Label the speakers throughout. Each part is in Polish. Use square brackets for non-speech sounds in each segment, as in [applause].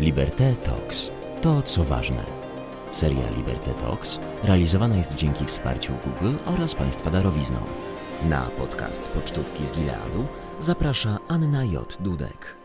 Speaker 1: Liberté Talks. To, co ważne. Seria Liberté Talks realizowana jest dzięki wsparciu Google oraz Państwa darowizną. Na podcast Pocztówki z Gileadu zaprasza Anna J. Dudek.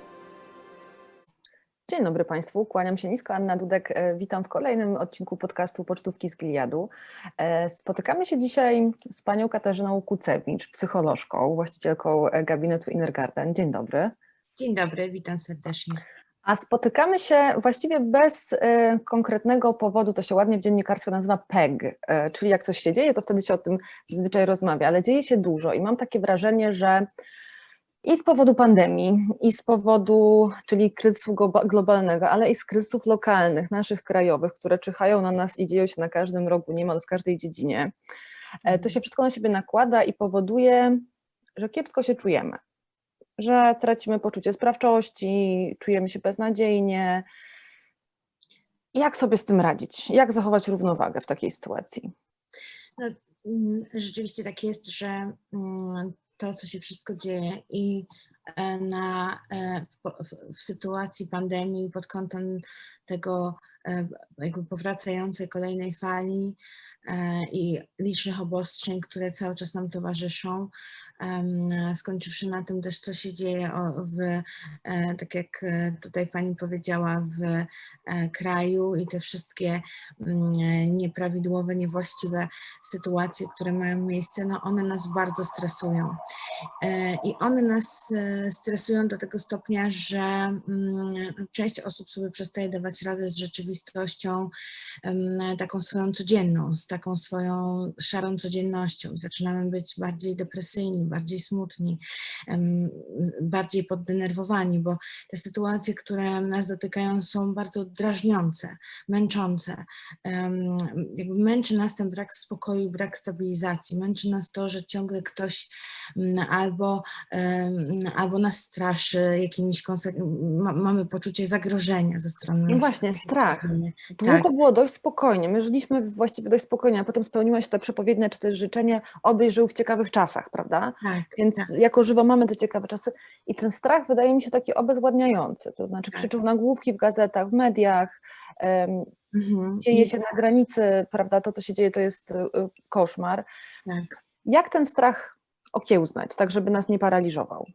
Speaker 2: Dzień dobry Państwu, kłaniam się nisko, Anna Dudek, e, witam w kolejnym odcinku podcastu Pocztówki z Giliadu. E, Spotykamy się dzisiaj z panią Katarzyną Kucewicz, psycholożką, właścicielką e, gabinetu Innergarten. Dzień dobry.
Speaker 3: Dzień dobry, witam serdecznie.
Speaker 2: A spotykamy się właściwie bez e, konkretnego powodu, to się ładnie w dziennikarstwie nazywa PEG, e, czyli jak coś się dzieje, to wtedy się o tym zazwyczaj rozmawia, ale dzieje się dużo i mam takie wrażenie, że i z powodu pandemii, i z powodu, czyli kryzysu globa- globalnego, ale i z kryzysów lokalnych, naszych krajowych, które czyhają na nas i dzieją się na każdym rogu, niemal w każdej dziedzinie, e, to się wszystko na siebie nakłada i powoduje, że kiepsko się czujemy, że tracimy poczucie sprawczości, czujemy się beznadziejnie. Jak sobie z tym radzić? Jak zachować równowagę w takiej sytuacji?
Speaker 3: Mm, Rzeczywiście tak jest, że mm, to, co się wszystko dzieje i e, na, e, w, w, sytuacji pandemii pod kątem tego e, jakby powracającej kolejnej fali i licznych obostrzeń, które cały czas nam towarzyszą, skończywszy na tym też, co się dzieje w, e, tak jak e, tutaj Pani powiedziała, w e, kraju i te wszystkie mm, e, nieprawidłowe, niewłaściwe sytuacje, które mają miejsce, no one nas bardzo stresują. E, I one nas e, stresują do tego stopnia, że mm, część osób sobie przestaje dawać radę z rzeczywistością taką swoją codzienną, z taką swoją szarą codziennością. Zaczynamy być bardziej depresyjni, bardziej smutni, bardziej poddenerwowani, bo te sytuacje, które nas dotykają są bardzo drażniące, męczące. Jakby męczy nas ten brak spokoju, brak stabilizacji, męczy nas to, że ciągle ktoś mm, albo, albo nas straszy jakimiś mamy poczucie zagrożenia ze strony
Speaker 2: No właśnie, strach. Długo było dość spokojnie. My żyliśmy właściwie dość spokojnie, a potem spełniło się to przepowiednie czy też życzenie, obyś żył w ciekawych czasach, prawda?
Speaker 3: Tak,
Speaker 2: Więc
Speaker 3: tak.
Speaker 2: jako żywo mamy te ciekawe czasy i ten strach wydaje mi się taki obezwładniający, to znaczy
Speaker 3: Tak.
Speaker 2: krzyczą nagłówki w gazetach, w mediach, em,
Speaker 3: Mhm.
Speaker 2: dzieje się na granicy, prawda, to co się dzieje to jest y, y, koszmar.
Speaker 3: Tak.
Speaker 2: Jak ten strach okiełznać, tak żeby nas nie paraliżował?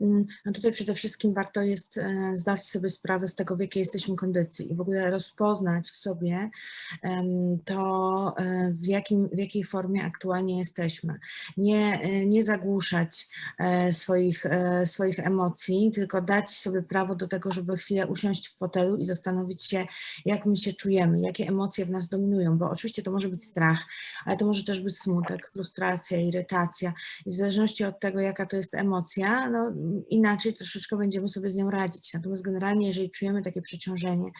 Speaker 3: Mm, No tutaj przede wszystkim warto jest e, zdać sobie sprawę z tego, w jakiej jesteśmy kondycji i w ogóle rozpoznać w sobie to, e, w, jakim, w jakiej formie aktualnie jesteśmy. Nie, e, nie zagłuszać swoich, swoich emocji, tylko dać sobie prawo do tego, żeby chwilę usiąść w fotelu i zastanowić się, jak my się czujemy, jakie emocje w nas dominują, bo oczywiście to może być strach, ale to może też być smutek, frustracja, irytacja i w zależności od tego, jaka to jest emocja, no inaczej troszeczkę będziemy sobie z nią radzić. Natomiast generalnie, jeżeli czujemy takie przeciążenie,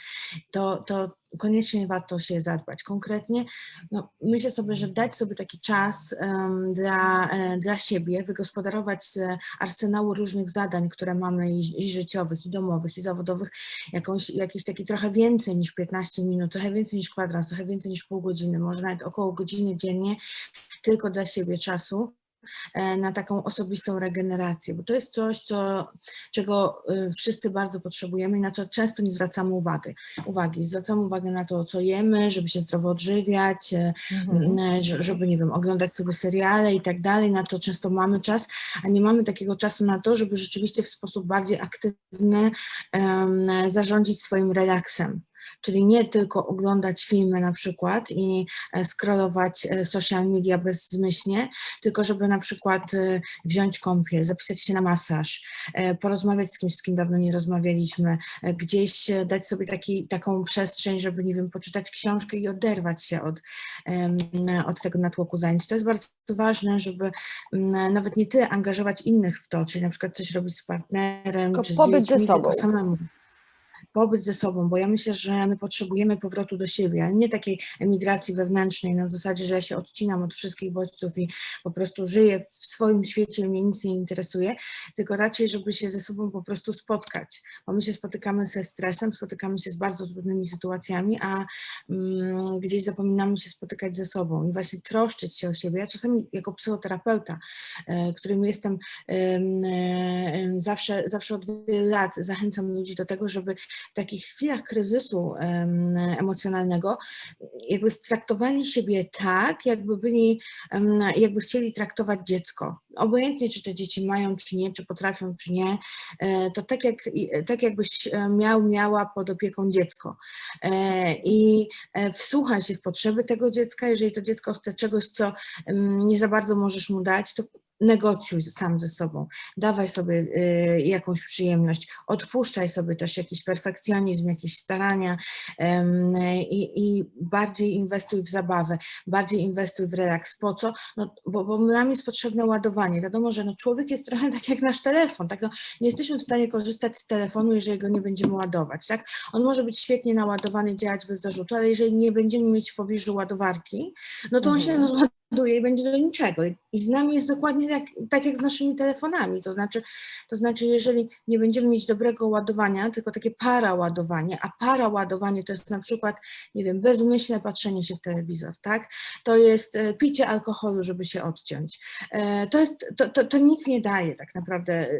Speaker 3: to, to koniecznie warto się zadbać. Konkretnie no, myślę sobie, że dać sobie taki czas em, dla, e, dla siebie, wygospodarować z arsenału różnych zadań, które mamy i, i życiowych, i domowych, i zawodowych, jakąś, jakieś takie trochę więcej niż 15 minut, trochę więcej niż kwadrans, trochę więcej niż pół godziny, może nawet około godziny dziennie, tylko dla siebie czasu na taką osobistą regenerację, bo to jest coś, co, czego y, wszyscy bardzo potrzebujemy i na co często nie zwracamy uwagi. uwagi. Zwracamy uwagę na to, co jemy, żeby się zdrowo odżywiać, e, m, że- żeby, nie wiem, oglądać sobie seriale i tak dalej, na to często mamy czas, a nie mamy takiego czasu na to, żeby rzeczywiście w sposób bardziej aktywny em, zarządzić swoim relaksem. Czyli nie tylko oglądać filmy na przykład i e, scrollować e, social media bezzmyślnie, tylko żeby na przykład e, wziąć kąpiel, zapisać się na masaż, porozmawiać z kimś, z kim dawno nie rozmawialiśmy, gdzieś dać sobie taki, taką przestrzeń, żeby, nie wiem, poczytać książkę i oderwać się od, od tego natłoku zajęć. To jest bardzo ważne, żeby nawet nie tyle angażować innych w to, czyli na przykład coś robić z partnerem,
Speaker 2: Tylko
Speaker 3: czy z
Speaker 2: pobyć ze
Speaker 3: dziećmi,
Speaker 2: sobą.
Speaker 3: samemu pobyć ze sobą, bo ja myślę, że my potrzebujemy powrotu do siebie, nie takiej emigracji wewnętrznej na zasadzie, że ja się odcinam od wszystkich bodźców i po prostu żyję w swoim świecie mnie nic nie interesuje, tylko raczej, żeby się ze sobą po prostu spotkać, bo my się spotykamy ze stresem, spotykamy się z bardzo trudnymi sytuacjami, a mm, gdzieś zapominamy się spotykać ze sobą i właśnie troszczyć się o siebie. Ja czasami jako psychoterapeuta, e, którym jestem em, e, zawsze, zawsze od wielu lat zachęcam ludzi do tego, żeby w takich chwilach kryzysu em, emocjonalnego, jakby traktowali siebie tak, jakby byli, jakby chcieli traktować dziecko. Obojętnie, czy te dzieci mają, czy nie, czy potrafią, czy nie, e, to tak, jak, tak jakbyś e, miał, miała pod opieką dziecko. E, I wsłuchaj się w potrzeby tego dziecka, jeżeli to dziecko chce czegoś, co nie za bardzo możesz mu dać, to negocjuj sam ze sobą, dawaj sobie y, jakąś przyjemność, odpuszczaj sobie też jakiś perfekcjonizm, jakieś starania i, i bardziej inwestuj w zabawę, bardziej inwestuj w relaks. Po co? No, bo, bo nam jest potrzebne ładowanie. Wiadomo, że no, człowiek jest trochę [laughs] tak jak nasz telefon. Tak? No, nie jesteśmy w stanie korzystać z telefonu, jeżeli go nie będziemy ładować. Tak? On może być świetnie naładowany, działać bez zarzutu, ale jeżeli nie będziemy mieć w pobliżu ładowarki, no to on się
Speaker 2: Mhm. [laughs]
Speaker 3: rozładuje i będzie do niczego. I- z nami jest dokładnie tak, tak jak z naszymi telefonami. To znaczy, to znaczy, jeżeli nie będziemy mieć dobrego ładowania, tylko takie paraładowanie, a paraładowanie to jest na przykład, nie wiem, bezmyślne patrzenie się w telewizor, tak? To jest e, picie alkoholu, żeby się odciąć. E, To, jest, to, to, to nic nie daje tak naprawdę e,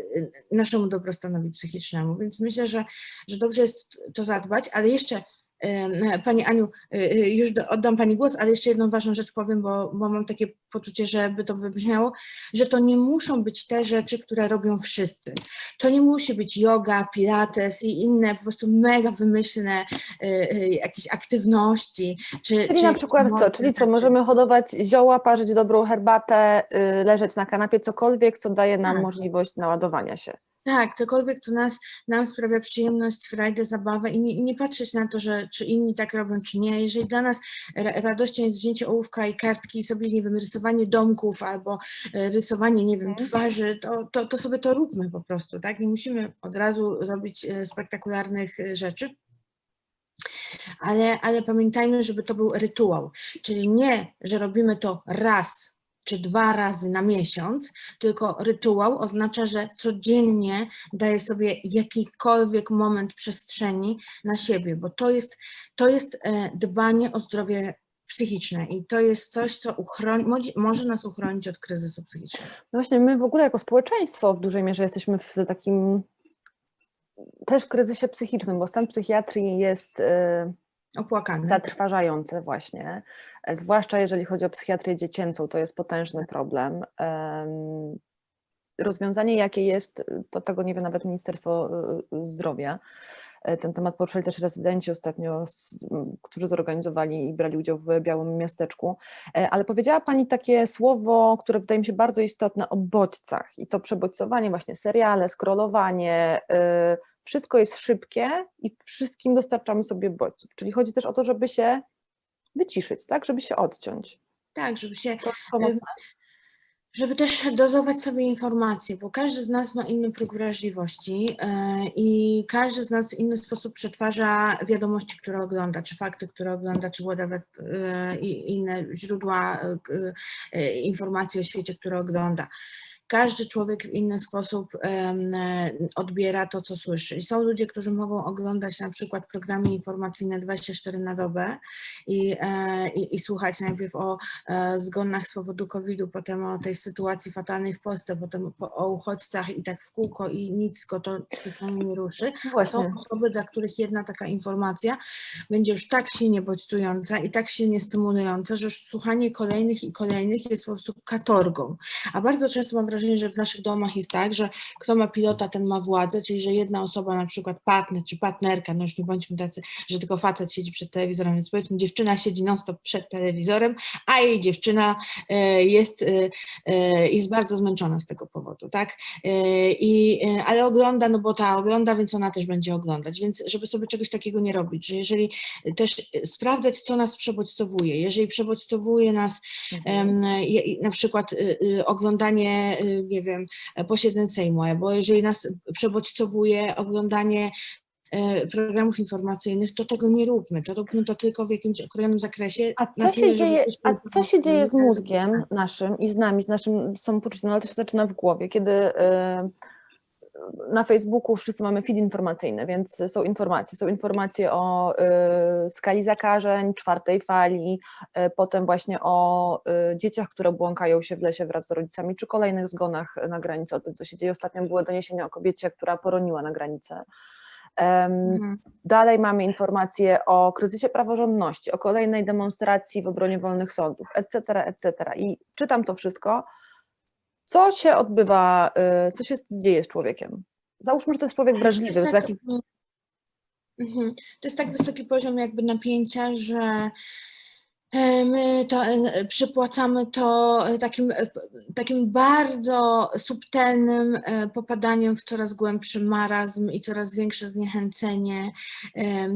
Speaker 3: naszemu dobrostanowi psychicznemu, więc myślę, że, że dobrze jest to zadbać, ale jeszcze Pani Aniu, y, y, już oddam Pani głos, ale jeszcze jedną ważną rzecz powiem, bo, bo mam takie poczucie, żeby to wybrzmiało, że to nie muszą być te rzeczy, które robią wszyscy. To nie musi być yoga, pilates i inne po prostu mega wymyślne y, jakieś aktywności. Czy,
Speaker 2: Czyli
Speaker 3: czy
Speaker 2: na przykład co? Czyli co?
Speaker 3: rzeczy.
Speaker 2: Możemy hodować zioła, parzyć dobrą herbatę, leżeć na kanapie, cokolwiek, co daje nam
Speaker 3: Tak.
Speaker 2: możliwość naładowania się.
Speaker 3: Tak, cokolwiek, co nas, nam sprawia przyjemność, frajdę, zabawę i nie, nie patrzeć na to, że czy inni tak robią, czy nie. Jeżeli dla nas ra- radością jest wzięcie ołówka i kartki i sobie, nie wiem, rysowanie domków albo e, rysowanie, nie wiem,
Speaker 2: Mhm.
Speaker 3: twarzy, to, to, to sobie to róbmy po prostu, tak? Nie musimy od razu robić e, spektakularnych e, rzeczy. Ale, ale pamiętajmy, żeby to był rytuał, czyli nie, że robimy to raz czy dwa razy na miesiąc, tylko rytuał oznacza, że codziennie daję sobie jakikolwiek moment przestrzeni na siebie, bo to jest, to jest e, dbanie o zdrowie psychiczne i to jest coś, co uchroni, może- nas uchronić od kryzysu psychicznego.
Speaker 2: No właśnie, my w ogóle jako społeczeństwo w dużej mierze jesteśmy w takim też kryzysie psychicznym, bo stan psychiatrii jest y,
Speaker 3: Opłakany.
Speaker 2: zatrważający właśnie, e, zwłaszcza jeżeli chodzi o psychiatrię dziecięcą, to jest potężny problem. Em, Rozwiązanie jakie jest, to tego nie wie nawet Ministerstwo y, Zdrowia. E, Ten temat poruszali też rezydenci ostatnio, którzy zorganizowali i brali udział w Białym Miasteczku. E, Ale powiedziała Pani takie słowo, które wydaje mi się bardzo istotne o bodźcach i to przebodźcowanie, właśnie seriale, scrollowanie, wszystko jest szybkie i wszystkim dostarczamy sobie bodźców. Czyli chodzi też o to, żeby się wyciszyć, tak? Żeby się odciąć.
Speaker 3: Tak, żeby się żeby też dozować sobie informacje, bo każdy z nas ma inny próg wrażliwości e, i każdy z nas w inny sposób przetwarza wiadomości, które ogląda, czy fakty, które ogląda, czy whatever, e, i inne źródła e, informacji o świecie, które ogląda. Każdy człowiek w inny sposób odbiera to, co słyszy. I są ludzie, którzy mogą oglądać na przykład programy informacyjne 24 na dobę i, e, i, i słuchać najpierw o e, zgonach z powodu COVID-u, potem o tej sytuacji fatalnej w Polsce, potem po, o uchodźcach i tak w kółko i nic go to specjalnie nie ruszy. Są
Speaker 2: Właśnie.
Speaker 3: osoby, dla których jedna taka informacja będzie już tak silnie bodźcująca i tak silnie stymulująca, że już słuchanie kolejnych i kolejnych jest po prostu katorgą. A bardzo często mam wrażenie, że w naszych domach jest tak, że kto ma pilota, ten ma władzę, czyli że jedna osoba, na przykład partner czy partnerka, no już nie bądźmy tacy, że tylko facet siedzi przed telewizorem, więc powiedzmy dziewczyna siedzi non-stop przed telewizorem, a jej dziewczyna e, jest, e, e, jest bardzo zmęczona z tego powodu, tak? I, ale ogląda, no bo ta ogląda, więc ona też będzie oglądać, więc żeby sobie czegoś takiego nie robić, że jeżeli też sprawdzać, co nas przebodźcowuje, jeżeli przebodźcowuje nas
Speaker 2: Mhm.
Speaker 3: na przykład y, y, oglądanie, nie wiem, posiedzeń Sejmu, albo jeżeli nas przebodźcowuje oglądanie e, programów informacyjnych, to tego nie róbmy, to róbmy to tylko w jakimś określonym zakresie.
Speaker 2: A co się dzieje, a co się dzieje z mózgiem naszym i z nami, z naszym samopoczuciem, no ale to się zaczyna w głowie, kiedy y, na Facebooku wszyscy mamy feed informacyjny, więc są informacje, są informacje o y, skali zakażeń, czwartej fali, y, potem właśnie o y, dzieciach, które błąkają się w lesie wraz z rodzicami, czy kolejnych zgonach na granicy, o tym, co się dzieje. Ostatnio były doniesienia o kobiecie, która poroniła na granicę.
Speaker 3: Mhm.
Speaker 2: Dalej mamy informacje o kryzysie praworządności, o kolejnej demonstracji w obronie wolnych sądów, etc., etc. I czytam to wszystko. Co się odbywa, y, co się dzieje z człowiekiem? Załóżmy, że to jest człowiek wrażliwy,
Speaker 3: Tak,
Speaker 2: taki
Speaker 3: mhm. To jest tak wysoki poziom jakby napięcia, że e, my to e, przypłacamy to e, takim, takim bardzo subtelnym popadaniem w coraz głębszy marazm i coraz większe zniechęcenie,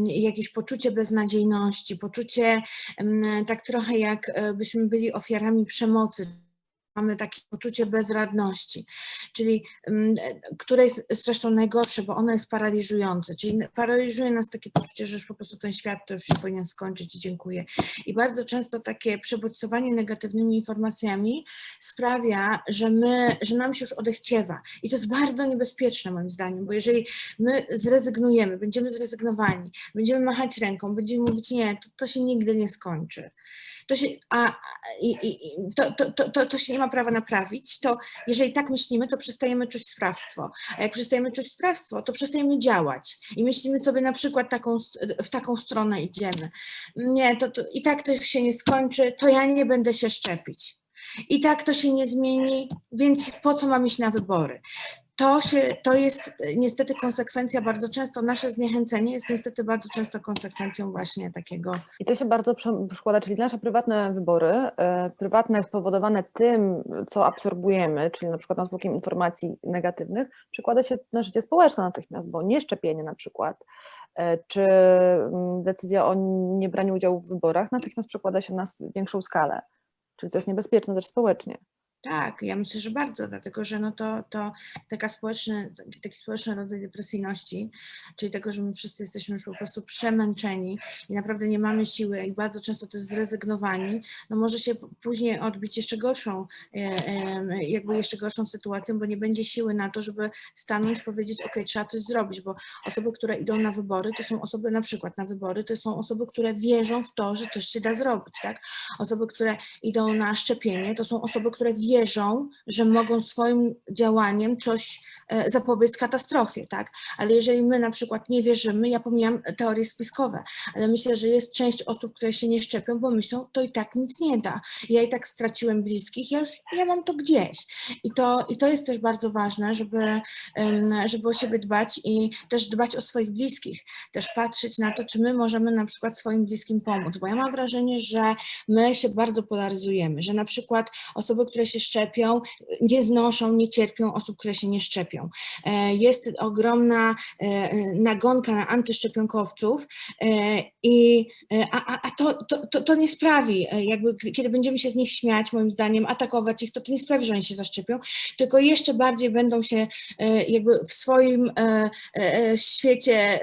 Speaker 3: jakieś poczucie beznadziejności, poczucie em, tak trochę jak e, byśmy byli ofiarami przemocy. Mamy takie poczucie bezradności, czyli mm, które jest zresztą najgorsze, bo ono jest paraliżujące, czyli paraliżuje nas takie poczucie, że już po prostu ten świat to już się powinien skończyć i dziękuję. I bardzo często takie przebodźcowanie negatywnymi informacjami sprawia, że my, że nam się już odechciewa. I to jest bardzo niebezpieczne moim zdaniem, bo jeżeli my zrezygnujemy, będziemy zrezygnowani, będziemy machać ręką, będziemy mówić nie, to, to się nigdy nie skończy. To się, a, i, i, to, to, to, to, się nie ma prawa naprawić, to jeżeli tak myślimy, to przestajemy czuć sprawstwo. A jak przestajemy czuć sprawstwo, to przestajemy działać i myślimy sobie na przykład taką, w taką stronę idziemy. Nie, to, to i tak to się nie skończy, to ja nie będę się szczepić. I tak to się nie zmieni, więc po co mam iść na wybory? To, się, to jest e, niestety konsekwencja bardzo często, nasze zniechęcenie jest niestety bardzo często konsekwencją właśnie takiego
Speaker 2: I to się bardzo prze- przekłada, czyli nasze prywatne wybory, e, prywatne spowodowane tym, co absorbujemy, czyli na przykład natłokiem informacji negatywnych, przekłada się na życie społeczne natychmiast, bo nieszczepienie na przykład, e, czy mm, decyzja o niebraniu udziału w wyborach natychmiast przekłada się na większą skalę, czyli to jest niebezpieczne też społecznie.
Speaker 3: Tak, ja myślę, że bardzo, dlatego że no to, to taka społeczny, taki, społeczny rodzaj depresyjności, czyli tego, że my wszyscy jesteśmy już po prostu przemęczeni i naprawdę nie mamy siły i bardzo często to jest zrezygnowani, no może się później odbić jeszcze gorszą, e, jakby jeszcze gorszą sytuacją, bo nie będzie siły na to, żeby stanąć, powiedzieć, ok, trzeba coś zrobić, bo osoby, które idą na wybory, to są osoby na przykład na wybory, to są osoby, które wierzą w to, że coś się da zrobić, tak? Osoby, które idą na szczepienie, to są osoby, które wierzą, że mogą swoim działaniem coś zapobiec katastrofie, tak? Ale jeżeli my na przykład nie wierzymy, ja pomijam teorie spiskowe, ale myślę, że jest część osób, które się nie szczepią, bo myślą, to i tak nic nie da. Ja i tak straciłem bliskich, ja już ja mam to gdzieś. I to, i to jest też bardzo ważne, żeby, żeby o siebie dbać i też dbać o swoich bliskich. Też patrzeć na to, czy my możemy na przykład swoim bliskim pomóc, bo ja mam wrażenie, że my się bardzo polaryzujemy, że na przykład osoby, które się szczepią, nie znoszą, nie cierpią osób, które się nie szczepią. E, Jest ogromna e, nagonka na antyszczepionkowców e, i a, a, to, to, to, to nie sprawi, jakby kiedy będziemy się z nich śmiać, moim zdaniem, atakować ich, to to nie sprawi, że oni się zaszczepią, tylko jeszcze bardziej będą się jakby w swoim świecie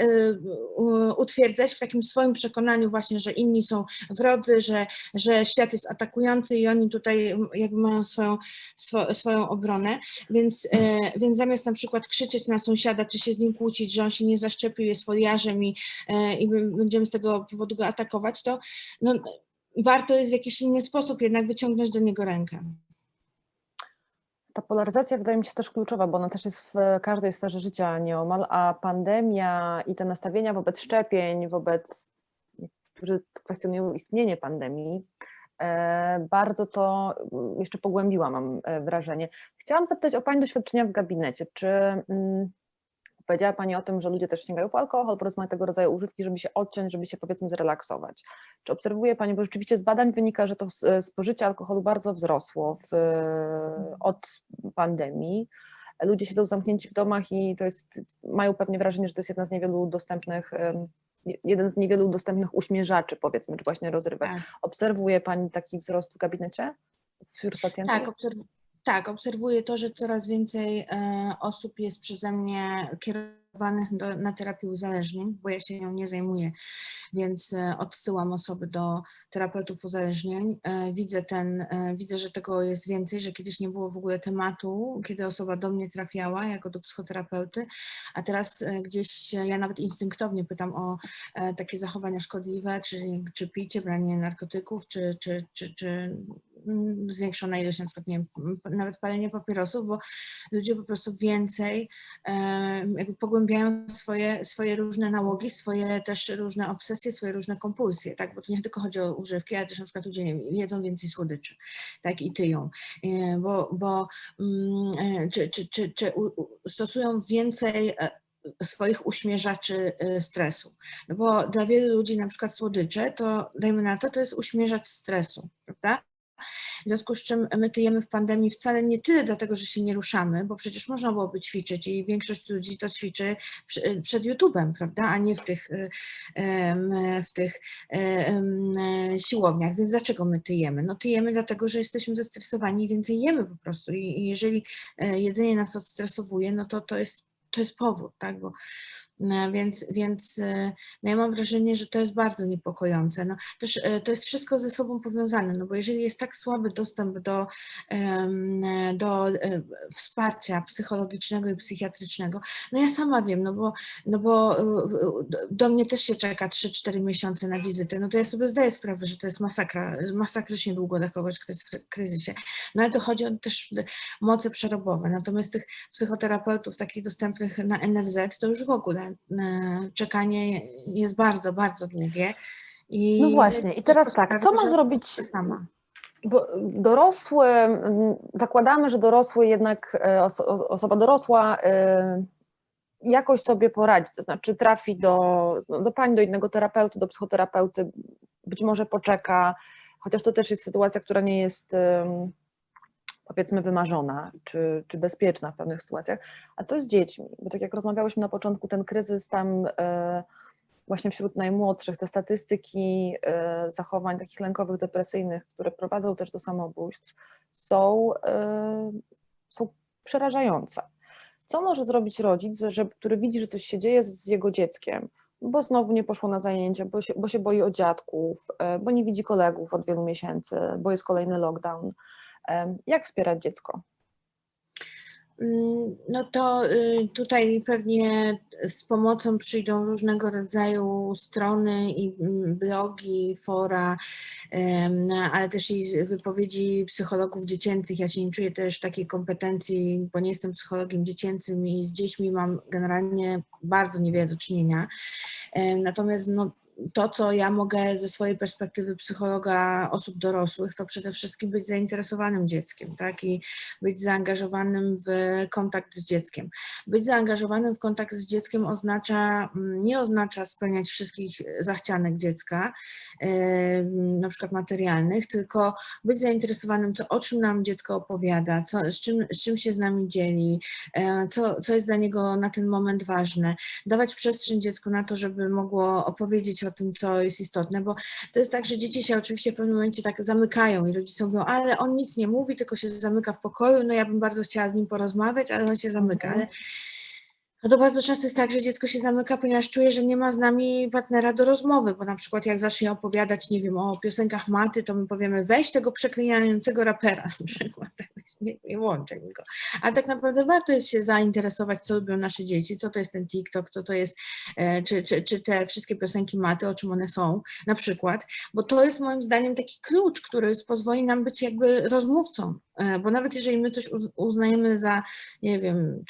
Speaker 3: utwierdzać, w takim swoim przekonaniu właśnie, że inni są wrodzy, że, że świat jest atakujący i oni tutaj jakby mają swoją, swo, swoją obronę, więc, więc zamiast na przykład krzyczeć na sąsiada, czy się z nim kłócić, że on się nie zaszczepił, jest foliarzem i, e, i będziemy z tego powodu go atakować, to no, warto jest w jakiś inny sposób jednak wyciągnąć do niego rękę.
Speaker 2: Ta polaryzacja wydaje mi się też kluczowa, bo ona też jest w każdej sferze życia nieomal, a pandemia i te nastawienia wobec szczepień, wobec którzy kwestionują istnienie pandemii, bardzo to mm, jeszcze pogłębiła, mam e, wrażenie. Chciałam zapytać o Pani doświadczenia w gabinecie. Czy mm, powiedziała Pani o tym, że ludzie też sięgają po alkohol, po rozmaitego rodzaju używki, żeby się odciąć, żeby się powiedzmy zrelaksować? Czy obserwuje Pani, bo rzeczywiście z badań wynika, że to s- spożycie alkoholu bardzo wzrosło w, od pandemii. Ludzie siedzą zamknięci w domach i to jest, mają pewnie wrażenie, że to jest jedna z niewielu dostępnych, jeden z niewielu dostępnych uśmierzaczy, powiedzmy, czy właśnie rozrywek.
Speaker 3: Tak.
Speaker 2: Obserwuje Pani taki wzrost w gabinecie wśród pacjentów?
Speaker 3: Tak, obserw- tak, obserwuję to, że coraz więcej e, osób jest przeze mnie kierowanych do, na terapię uzależnień, bo ja się nią nie zajmuję, więc e, odsyłam osoby do terapeutów uzależnień. E, widzę ten, e, widzę, że tego jest więcej, że kiedyś nie było w ogóle tematu, kiedy osoba do mnie trafiała jako do psychoterapeuty, a teraz gdzieś ja nawet instynktownie pytam o takie zachowania szkodliwe, czyli czy picie, branie narkotyków, czy, czy, czy, czy zwiększona ilość na przykład, nie nawet palenia papierosów, bo ludzie po prostu więcej jakby pogłębiają swoje, swoje różne nałogi, swoje też różne obsesje, swoje różne kompulsje, tak, bo to nie tylko chodzi o używki, ale też na przykład ludzie jedzą więcej słodyczy, tak, i tyją, e, bo, bo mm, e, czy, czy, czy, czy stosują więcej e, swoich uśmierzaczy stresu. No bo dla wielu ludzi na przykład słodycze, to dajmy na to, to jest uśmierzacz stresu, prawda? W związku z czym my tyjemy w pandemii wcale nie tyle dlatego, że się nie ruszamy, bo przecież można byłoby ćwiczyć i większość ludzi to ćwiczy przy- przed YouTube'em, prawda, a nie w tych, y, w tych siłowniach. Więc dlaczego my tyjemy? No tyjemy dlatego, że jesteśmy zestresowani i więcej jemy po prostu. I, jeżeli e, jedzenie nas odstresowuje, no to to jest, to jest powód, tak, bo więc, więc e, no ja mam wrażenie, że to jest bardzo niepokojące. No, też e, to jest wszystko ze sobą powiązane, no bo jeżeli jest tak słaby dostęp do, do e, wsparcia psychologicznego i psychiatrycznego, no ja sama wiem, no bo, no bo do- mnie też się czeka 3-4 miesiące na wizytę, no to ja sobie zdaję sprawę, że to jest masakra, masakrycznie długo dla kogoś, kto jest w kry- kryzysie. No ale to chodzi o też moce przerobowe, natomiast tych psychoterapeutów takich dostępnych na NFZ to już w ogóle czekanie jest bardzo, bardzo długie. I
Speaker 2: No właśnie, i teraz tak, co ma zrobić
Speaker 3: sama?
Speaker 2: Bo dorosły, zakładamy, że dorosły jednak, e, osoba dorosła e, jakoś sobie poradzi, to znaczy trafi do, no, do pani, do innego terapeuty, do psychoterapeuty, być może poczeka, chociaż to też jest sytuacja, która nie jest powiedzmy wymarzona czy, czy bezpieczna w pewnych sytuacjach. A co z dziećmi? Bo tak jak rozmawiałyśmy na początku, ten kryzys tam e, właśnie wśród najmłodszych, te statystyki e, zachowań takich lękowych, depresyjnych, które prowadzą też do samobójstw, są, e, są przerażające. Co może zrobić rodzic, który widzi, że coś się dzieje z jego dzieckiem, bo znowu nie poszło na zajęcia, bo się, bo się boi o dziadków, bo nie widzi kolegów od wielu miesięcy, bo jest kolejny lockdown. Jak wspierać dziecko?
Speaker 3: Mm, No to y, tutaj pewnie z pomocą przyjdą różnego rodzaju strony i mm, blogi, fora, em, ale też i wypowiedzi psychologów dziecięcych. Ja się nie czuję też takiej kompetencji, bo nie jestem psychologiem dziecięcym i z dziećmi mam generalnie bardzo niewiele do czynienia. Natomiast no, to, co ja mogę ze swojej perspektywy psychologa osób dorosłych, to przede wszystkim być zainteresowanym dzieckiem, tak? I być zaangażowanym w kontakt z dzieckiem. Być zaangażowanym w kontakt z dzieckiem oznacza, mm, nie oznacza spełniać wszystkich zachcianek dziecka, na przykład materialnych, tylko być zainteresowanym, co, o czym nam dziecko opowiada, co, z, czym, z czym się z nami dzieli, e, co, co jest dla niego na ten moment ważne. Dawać przestrzeń dziecku na to, żeby mogło opowiedzieć o tym, co jest istotne, bo to jest tak, że dzieci się oczywiście w pewnym momencie tak zamykają i rodzice mówią, ale on nic nie mówi, tylko się zamyka w pokoju, no ja bym bardzo chciała z nim porozmawiać, ale on się zamyka.
Speaker 2: Mhm.
Speaker 3: Ale no to bardzo często jest tak, że dziecko się zamyka, ponieważ czuje, że nie ma z nami partnera do rozmowy, bo na przykład jak zacznie opowiadać, nie wiem, o piosenkach Maty, to my powiemy, weź tego przeklinającego rapera [laughs] na przykład, nie, nie łączę go. A tak naprawdę warto jest się zainteresować, co lubią nasze dzieci, co to jest ten TikTok, co to jest, e, czy, czy, czy te wszystkie piosenki Maty, o czym one są na przykład, bo to jest moim zdaniem taki klucz, który pozwoli nam być jakby rozmówcą, e, bo nawet jeżeli my coś uz- uznajemy za, nie wiem,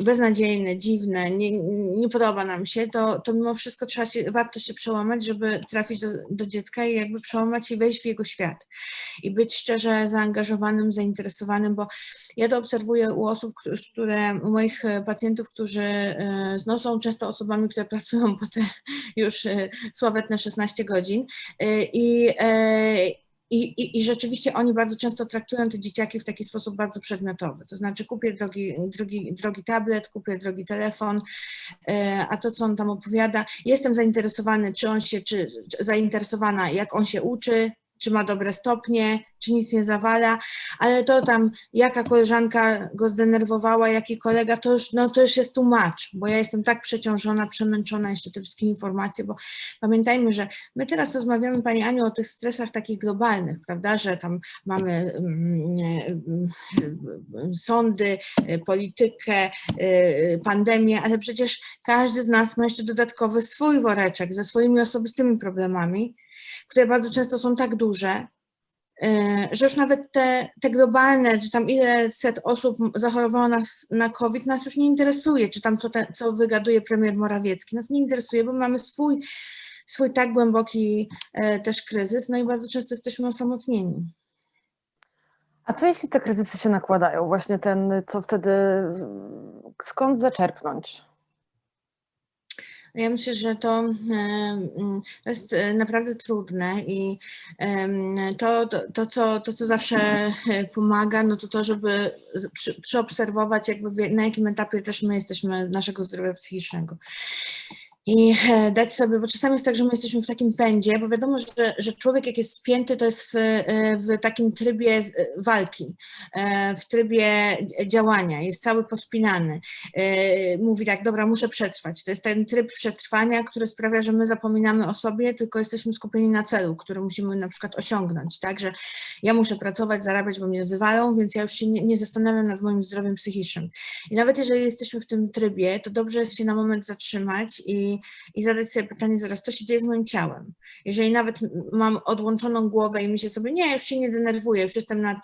Speaker 3: beznadziejne, dziwne, nie, nie podoba nam się, to, to mimo wszystko trzeba się, warto się przełamać, żeby trafić do, do dziecka i jakby przełamać i wejść w jego świat. I być szczerze zaangażowanym, zainteresowanym, bo ja to obserwuję u osób, któ- które, u moich e, pacjentów, którzy e, no, są często osobami, które pracują po te już sławetne 16 godzin i i, i, I rzeczywiście oni bardzo często traktują te dzieciaki w taki sposób bardzo przedmiotowy. To znaczy kupię drogi, drogi, drogi tablet, kupię drogi telefon, e, a to, co on tam opowiada, jestem zainteresowany, czy on się, czy czy zainteresowana, jak on się uczy, czy ma dobre stopnie, czy nic nie zawala, ale to tam, jaka koleżanka go zdenerwowała, jaki kolega, to już, no, to już jest tłumacz, bo ja jestem tak przeciążona, przemęczona jeszcze te wszystkie informacje, bo pamiętajmy, że my teraz rozmawiamy, Pani Aniu, o tych stresach takich globalnych, prawda, że tam mamy mm, mm, sądy, politykę, y, pandemię, ale przecież każdy z nas ma jeszcze dodatkowy swój woreczek ze swoimi osobistymi problemami, które bardzo często są tak duże, e, że już nawet te, te globalne, czy tam ile set osób zachorowało nas na COVID, nas już nie interesuje, czy tam co, te, co wygaduje premier Morawiecki, nas nie interesuje, bo mamy swój, swój tak głęboki e, też kryzys, no i bardzo często jesteśmy osamotnieni.
Speaker 2: A co jeśli te kryzysy się nakładają? Właśnie ten, co wtedy, skąd zaczerpnąć?
Speaker 3: Ja myślę, że to em, to jest e, naprawdę trudne i to, to, to, co, to co zawsze e, pomaga, no to to, żeby przy, przeobserwować jakby na jakim etapie też my jesteśmy naszego zdrowia psychicznego. I e, dać sobie, bo czasami jest tak, że my jesteśmy w takim pędzie, bo wiadomo, że, że człowiek jak jest spięty, to jest w, e, w takim trybie e, walki, w trybie działania, jest cały pospinany mówi tak, dobra, muszę przetrwać. To jest ten tryb przetrwania, który sprawia, że my zapominamy o sobie, tylko jesteśmy skupieni na celu, który musimy na przykład osiągnąć, tak, że ja muszę pracować, zarabiać, bo mnie wywalą, więc ja już się nie, nie zastanawiam nad moim zdrowiem psychicznym. I nawet jeżeli jesteśmy w tym trybie, to dobrze jest się na moment zatrzymać i, i zadać sobie pytanie zaraz, co się dzieje z moim ciałem? Jeżeli nawet mam odłączoną głowę i myślę sobie, nie, już się nie denerwuję, już jestem nad,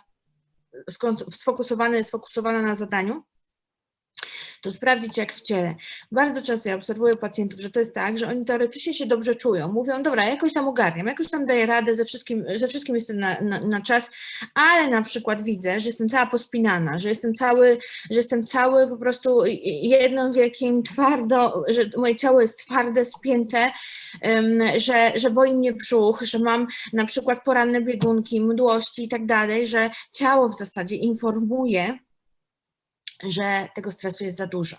Speaker 3: sfokusowany, sfokusowana na zadaniu, to sprawdzić jak w ciele. Bardzo często ja obserwuję pacjentów, że to jest tak, że oni teoretycznie się dobrze czują, mówią, dobra, jakoś tam ogarniam, jakoś tam daję radę, ze wszystkim, ze wszystkim jestem na, na, na czas, ale na przykład widzę, że jestem cała pospinana, że jestem cały, że jestem cały po prostu jednym wielkim twardo, że moje ciało jest twarde, spięte, że, że boi mnie brzuch, że mam na przykład poranne biegunki, mdłości i tak dalej, że ciało w zasadzie informuje, że tego stresu jest za dużo.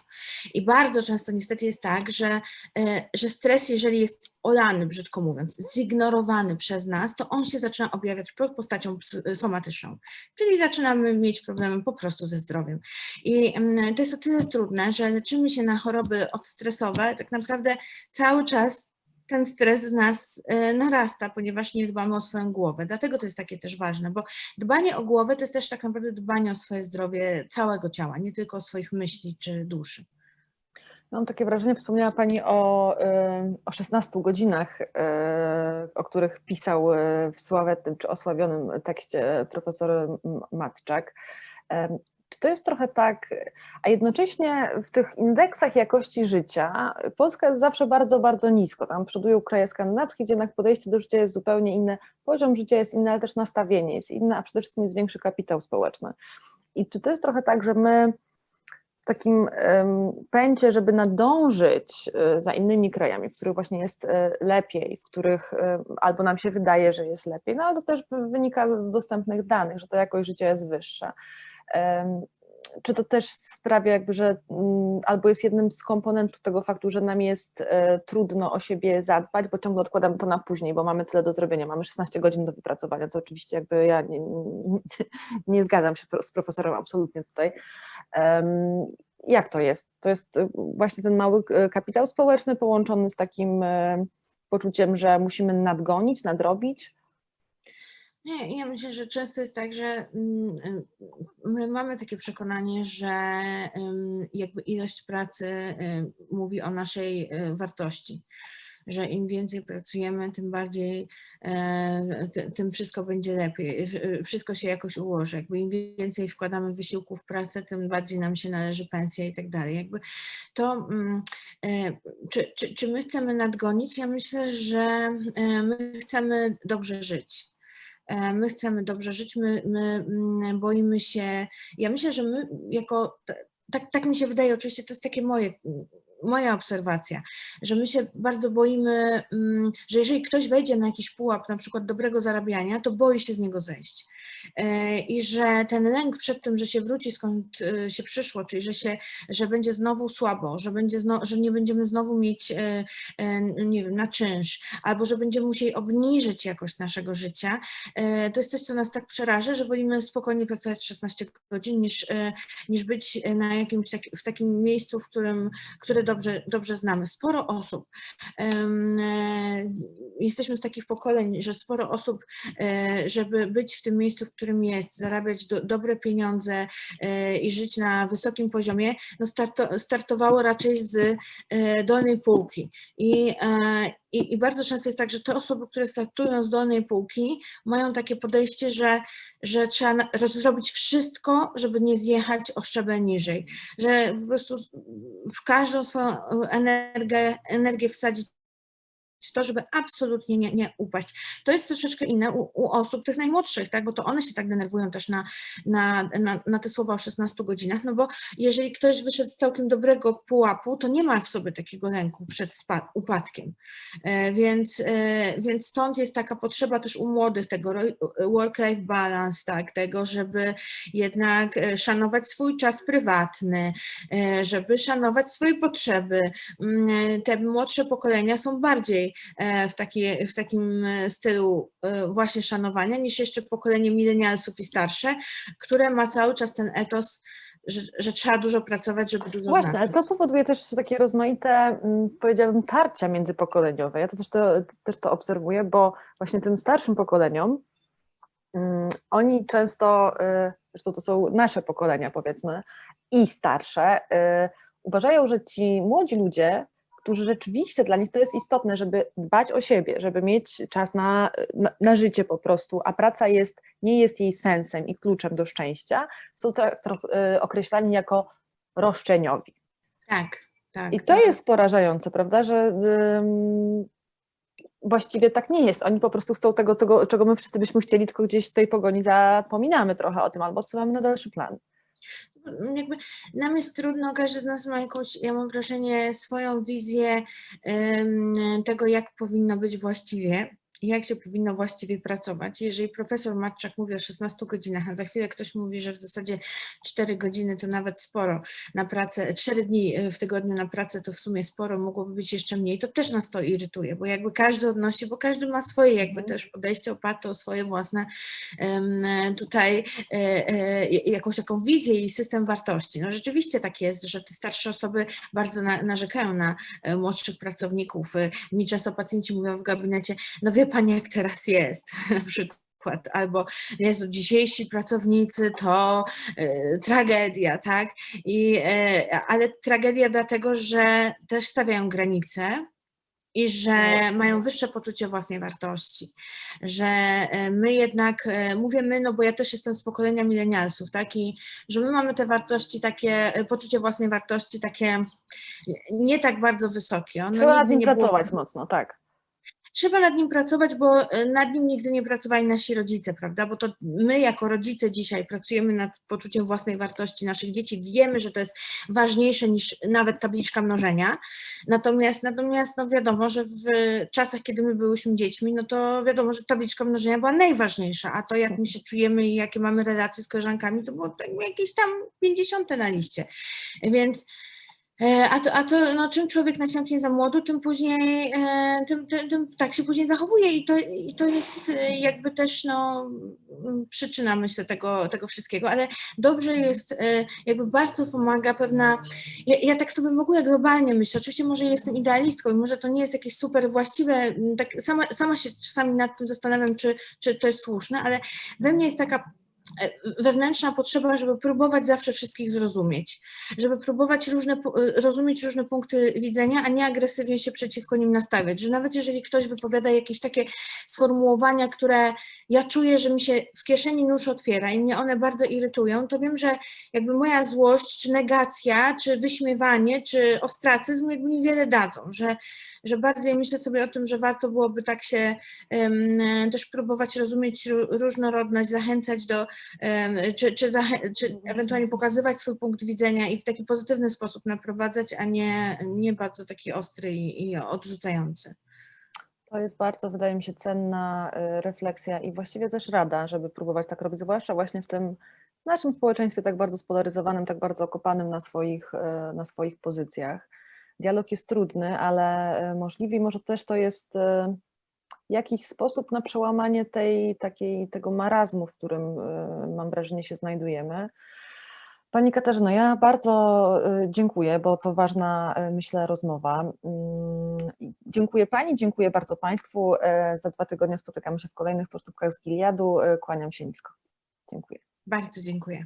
Speaker 3: I bardzo często niestety jest tak, że, e, że stres, jeżeli jest olany, brzydko mówiąc, zignorowany przez nas, to on się zaczyna objawiać pod postacią ps- somatyczną. Czyli zaczynamy mieć problemy po prostu ze zdrowiem. I mm, to jest o tyle trudne, że leczymy się na choroby odstresowe, tak naprawdę cały czas ten stres z nas e, narasta, ponieważ nie dbamy o swoją głowę. Dlatego to jest takie też ważne, bo dbanie o głowę to jest też tak naprawdę dbanie o swoje zdrowie całego ciała, nie tylko o swoich myśli czy duszy.
Speaker 2: Mam takie wrażenie, wspomniała Pani o, y, o 16 godzinach, y, o których pisał w sławetnym czy osławionym tekście profesor Matczak. Czy to jest trochę tak, a jednocześnie w tych indeksach jakości życia Polska jest zawsze bardzo, bardzo nisko. Tam przodują kraje skandynawskie, gdzie jednak podejście do życia jest zupełnie inne, poziom życia jest inny, ale też nastawienie jest inne, a przede wszystkim jest większy kapitał społeczny. I czy to jest trochę tak, że my w takim em, pędzie, żeby nadążyć e, za innymi krajami, w których właśnie jest e, lepiej, w których e, albo nam się wydaje, że jest lepiej, no ale to też wy- wynika z dostępnych danych, że ta jakość życia jest wyższa. Czy to też sprawia jakby, że mm, albo jest jednym z komponentów tego faktu, że nam jest e, trudno o siebie zadbać, bo ciągle odkładamy to na później, bo mamy tyle do zrobienia, mamy 16 godzin do wypracowania, co oczywiście jakby ja nie, nie, [laughs] nie zgadzam się z profesorem absolutnie tutaj. Jak to jest? To jest y, właśnie ten mały y, kapitał społeczny połączony z takim poczuciem, że musimy nadgonić, nadrobić.
Speaker 3: Nie, ja myślę, że często jest tak, że mm, my mamy takie przekonanie, że jakby ilość pracy mówi o naszej e, wartości. Że im więcej pracujemy, tym bardziej, e, ty- tym wszystko będzie lepiej, wszystko się jakoś ułoży. Jakby im więcej wkładamy wysiłku w pracę, tym bardziej nam się należy pensja i tak dalej. Jakby to, mm, e, czy, czy, czy my chcemy nadgonić? Ja myślę, że my chcemy dobrze żyć. E, My chcemy dobrze żyć, my, my mm, boimy się. Ja myślę, że my jako. Tak, tak mi się wydaje, oczywiście to jest takie moje, moja obserwacja, że my się bardzo boimy, mm, że jeżeli ktoś wejdzie na jakiś pułap, na przykład dobrego zarabiania, to boi się z niego zejść. E, I że ten lęk przed tym, że się wróci skąd e, się przyszło, czyli że, się, że będzie znowu słabo, że, będzie że nie będziemy znowu mieć, e, nie wiem, na czynsz, albo że będziemy musieli obniżyć jakość naszego życia, to jest coś, co nas tak przeraża, że wolimy spokojnie pracować 16 godzin, niż, niż być na jakimś taki, w takim miejscu, w którym, które dobrze, dobrze znamy. Sporo osób, jesteśmy z takich pokoleń, że sporo osób, żeby być w tym miejscu, miejscu, w którym jest, zarabiać do, dobre pieniądze e, i żyć na wysokim poziomie, no starto, startowało raczej z e, dolnej półki. I, e, i, I bardzo często jest tak, że te osoby, które startują z dolnej półki, mają takie podejście, że, że trzeba zrobić wszystko, żeby nie zjechać o szczebel niżej, że po prostu w każdą swoją energię, energię wsadzić to, żeby absolutnie nie, nie upaść. To jest troszeczkę inne u, u osób tych najmłodszych, tak? bo to one się tak denerwują też na, na, na, na te słowa o 16 godzinach, no bo jeżeli ktoś wyszedł z całkiem dobrego pułapu, to nie ma w sobie takiego lęku przed upadkiem. E, Więc, e, więc stąd jest taka potrzeba też u młodych tego work-life balance, tak, tego, żeby jednak e, szanować swój czas prywatny, żeby szanować swoje potrzeby. Mm, Te młodsze pokolenia są bardziej e, w, taki, w takim e, stylu e, właśnie szanowania niż jeszcze pokolenie milenialsów i starsze, które ma cały czas ten etos, że, że trzeba dużo pracować, żeby dużo
Speaker 2: Właśnie, ale
Speaker 3: znaczyć.
Speaker 2: to powoduje też takie rozmaite, mm, powiedziałabym, tarcia międzypokoleniowe. Ja to też, to też to obserwuję, bo właśnie tym starszym pokoleniom mm, oni często, y, zresztą to są nasze pokolenia powiedzmy i starsze, y, uważają, że ci młodzi ludzie, którzy rzeczywiście dla nich to jest istotne, żeby dbać o siebie, żeby mieć czas na, na, na życie po prostu, a praca jest, nie jest jej sensem i kluczem do szczęścia, są y, określani jako roszczeniowi.
Speaker 3: Tak, tak.
Speaker 2: I to
Speaker 3: tak.
Speaker 2: jest porażające, prawda, że ym, właściwie tak nie jest. Oni po prostu chcą tego, czego, czego my wszyscy byśmy chcieli, tylko gdzieś w tej pogoni zapominamy trochę o tym albo odsuwamy na dalszy plan.
Speaker 3: Jakby nam jest trudno, każdy z nas ma jakąś, ja mam wrażenie, swoją wizję tego, jak powinno być właściwie. Jak się powinno właściwie pracować. Jeżeli profesor Matczak mówi o 16 godzinach, a za chwilę ktoś mówi, że w zasadzie 4 godziny to nawet sporo na pracę, 4 dni e, w tygodniu na pracę to w sumie sporo, mogłoby być jeszcze mniej, to też nas to irytuje, bo jakby każdy odnosi, bo każdy ma swoje jakby też podejście oparte o swoje własne em, tutaj e, e, jakąś taką wizję i system wartości. No rzeczywiście tak jest, że te starsze osoby bardzo na, narzekają na e, młodszych pracowników. E, Mi często pacjenci mówią w gabinecie, no wie pani jak teraz jest [laughs] na przykład. Albo Jezu, dzisiejsi pracownicy to e, tragedia, tak? I, e, ale tragedia dlatego, że też stawiają granice i że mają wyższe poczucie własnej wartości, że e, my jednak, mówię my, no bo ja też jestem z pokolenia milenialsów, tak, i że my mamy te wartości takie, poczucie własnej wartości takie nie tak bardzo wysokie. Ono
Speaker 2: Trzeba
Speaker 3: nigdy nie było-
Speaker 2: pracować mocno, tak.
Speaker 3: Trzeba nad nim pracować, bo e, nad nim nigdy nie pracowali nasi rodzice, prawda? Bo to my jako rodzice dzisiaj pracujemy nad poczuciem własnej wartości naszych dzieci. Wiemy, że to jest ważniejsze niż nawet tabliczka mnożenia. Natomiast, natomiast no wiadomo, że w czasach, kiedy my byłyśmy dziećmi, no to wiadomo, że tabliczka mnożenia była najważniejsza, a to jak my się czujemy i jakie mamy relacje z koleżankami, to było jakieś tam 50 na liście. Więc A to, a to no, czym człowiek nasiąknie za młodu, tym później, e, tym, tym, tym tak się później zachowuje i to, i to jest e, jakby też no, m, przyczyna, myślę, tego, tego wszystkiego, ale dobrze jest, e, jakby bardzo pomaga pewna, ja, ja tak sobie w ogóle globalnie myślę, oczywiście może jestem idealistką i może to nie jest jakieś super właściwe, m, tak sama, sama się czasami nad tym zastanawiam, czy, czy to jest słuszne, ale we mnie jest taka e, wewnętrzna potrzeba, żeby próbować zawsze wszystkich zrozumieć, żeby próbować różne, y, rozumieć różne punkty widzenia, a nie agresywnie się przeciwko nim nastawiać, że nawet jeżeli ktoś wypowiada jakieś takie sformułowania, które ja czuję, że mi się w kieszeni nóż otwiera i mnie one bardzo irytują, to wiem, że jakby moja złość, czy negacja, czy wyśmiewanie, czy ostracyzm jakby mi wiele dadzą, że, że bardziej myślę sobie o tym, że warto byłoby tak się em, też próbować rozumieć ró- różnorodność, zachęcać do, czy, czy, czy ewentualnie pokazywać swój punkt widzenia i w taki pozytywny sposób naprowadzać, a nie, nie bardzo taki ostry i, i odrzucający.
Speaker 2: To jest bardzo, wydaje mi się, cenna y, refleksja i właściwie też rada, żeby próbować tak robić, zwłaszcza właśnie w tym naszym społeczeństwie tak bardzo spolaryzowanym, tak bardzo okopanym na swoich, y, na swoich pozycjach. Dialog jest trudny, ale y, możliwy i może też to jest jakiś sposób na przełamanie tej, takiej, tego marazmu, w którym y, mam wrażenie się znajdujemy. Pani Katarzyno, ja bardzo y, dziękuję, bo to ważna, y, myślę, rozmowa. Mm, Dziękuję Pani, dziękuję bardzo Państwu. E, Za dwa tygodnie spotykamy się w kolejnych pocztówkach z Giliadu. E, Kłaniam się nisko. Dziękuję.
Speaker 3: Bardzo dziękuję.